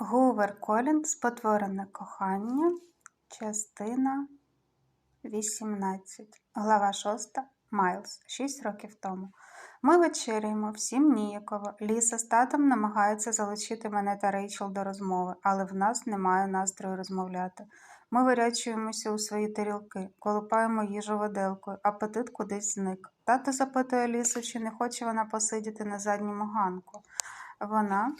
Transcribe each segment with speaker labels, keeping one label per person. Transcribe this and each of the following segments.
Speaker 1: Гувер Колін Спотворене кохання, частина 18, глава 6. Майлз. Шість років тому. Ми вечеряємо, всім ніяково. Ліса з татом намагається залучити мене та Рейчел до розмови, але в нас немає настрою розмовляти. Ми вирячуємося у свої тарілки, колупаємо їжу виделкою, апетит кудись зник. Тато запитує Лісу, чи не хоче вона посидіти на задньому ганку. Вона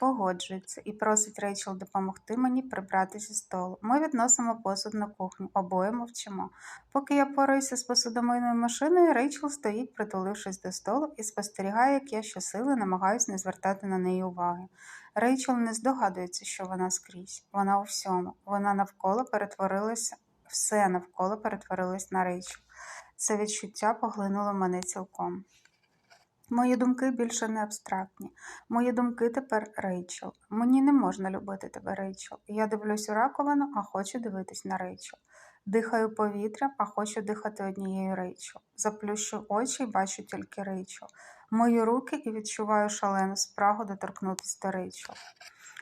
Speaker 1: погоджується і просить Рейчел допомогти мені прибрати зі столу. Ми відносимо посуд на кухню, обоє мовчимо. Поки я пораюся з посудомийною машиною, Рейчел стоїть, притулившись до столу, і спостерігає, як я щосили намагаюсь не звертати на неї уваги. Рейчел не здогадується, що вона скрізь. Вона у всьому. Вона навколо перетворилася, все навколо перетворилось на Рейчел. Це відчуття поглинуло мене цілком. Мої думки більше не абстрактні. Мої думки тепер Рейчел. Мені не можна любити тебе, Рейчел. Я дивлюсь у раковину, а хочу дивитись на Рейчел. Дихаю повітрям, а хочу дихати однією Рейчел. Заплющу очі і бачу тільки Рейчел. Мої руки і відчуваю шалену спрагу доторкнутися до Рейчел.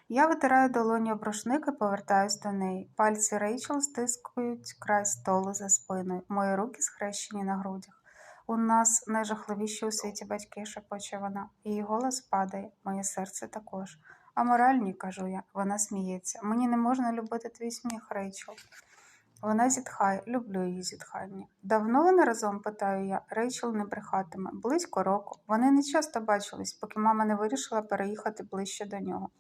Speaker 1: Я витираю долоні об рушник і повертаюсь до неї. Пальці Рейчел стискують край столу за спиною. Мої руки схрещені на грудях. У нас найжахливіші у світі батьки, шепоче вона. Її голос падає, моє серце також. А моральні, кажу я, вона сміється. Мені не можна любити твій сміх, Рейчел. Вона зітхає, люблю її зітхання. Давно вони разом, питаю я, Рейчел не брехатиме. Близько року. Вони не часто бачились, поки мама не вирішила переїхати ближче до нього.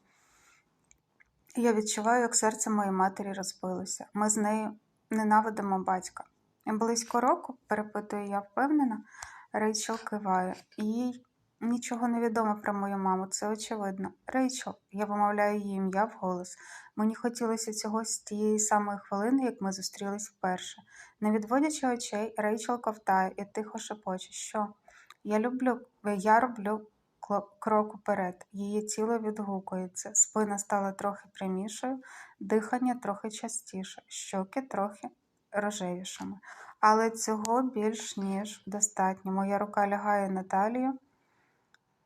Speaker 1: Я відчуваю, як серце моєї матері розбилося. Ми з нею ненавидимо батька. Близько року, перепитую я впевнена, Рейчел киває. Їй нічого не відомо про мою маму, це очевидно. Рейчел, я вимовляю її ім'я вголос. Мені хотілося цього з тієї самої хвилини, як ми зустрілись вперше. Не відводячи очей, Рейчел ковтає і тихо шепоче, що я люблю, я роблю крок уперед. Її тіло відгукується, спина стала трохи прямішою, дихання трохи частіше, щоки трохи рожевішими. Але цього більш ніж достатньо. Моя рука лягає на талію,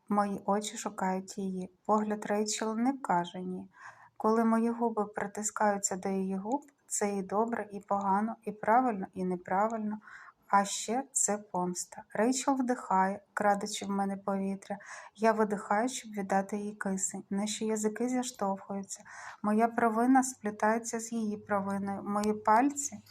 Speaker 1: мої очі шукають її. Погляд Рейчел не каже ні. Коли мої губи притискаються до її губ, це і добре, і погано, і правильно, і неправильно. А ще це помста. Рейчел вдихає, крадучи в мене повітря. Я видихаю, щоб віддати їй кисень. Наші язики зіштовхуються. Моя провина сплітається з її провиною. Мої пальці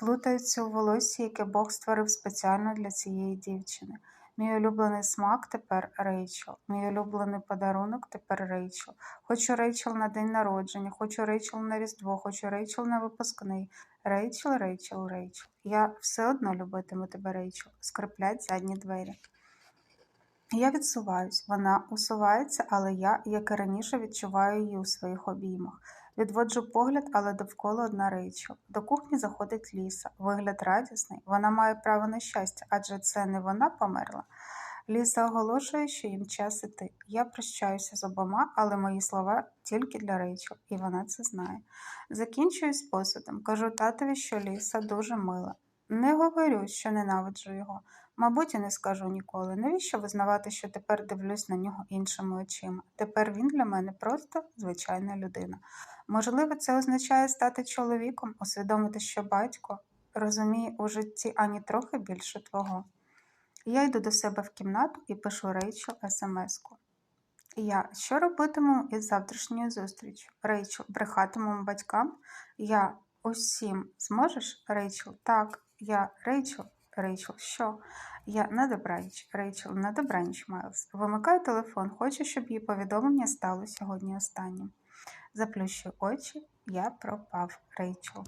Speaker 1: плутаються у волосі, яке Бог створив спеціально для цієї дівчини. Мій улюблений смак тепер Рейчел. Мій улюблений подарунок тепер Рейчел. Хочу Рейчел на день народження, хочу Рейчел на Різдво, хочу Рейчел на випускний. Рейчел, Рейчел, Рейчел. Я все одно любитиму тебе, Рейчел. Скриплять задні двері. Я відсуваюсь, вона усувається, але я, як і раніше, відчуваю її у своїх обіймах. Відводжу погляд, але довкола одна Рейчел. До кухні заходить ліса. Вигляд радісний. Вона має право на щастя, адже це не вона померла. Ліса оголошує, що їм час іти. Я прощаюся з обома, але мої слова тільки для Рейчел, і вона це знає. Закінчую з посудом. Кажу татові, що ліса дуже мила. Не говорю, що ненавиджу його. Мабуть, і не скажу ніколи. Навіщо визнавати, що тепер дивлюсь на нього іншими очима? Тепер він для мене просто звичайна людина. Можливо, це означає стати чоловіком, усвідомити, що батько розуміє у житті ані трохи більше твого. Я йду до себе в кімнату і пишу Рейчел смс-ку. Я що робитиму із завтрашньою зустрічю? Рейчел, брехатиму батькам. Я усім зможеш, Рейчел? Так, я Рейчел, Рейчел, що? Я на добраніч, Рейчел, на добраніч, Майлз. Вимикаю телефон, хочу, щоб її повідомлення стало сьогодні останнім. Заплющую очі, я пропав Рейчел.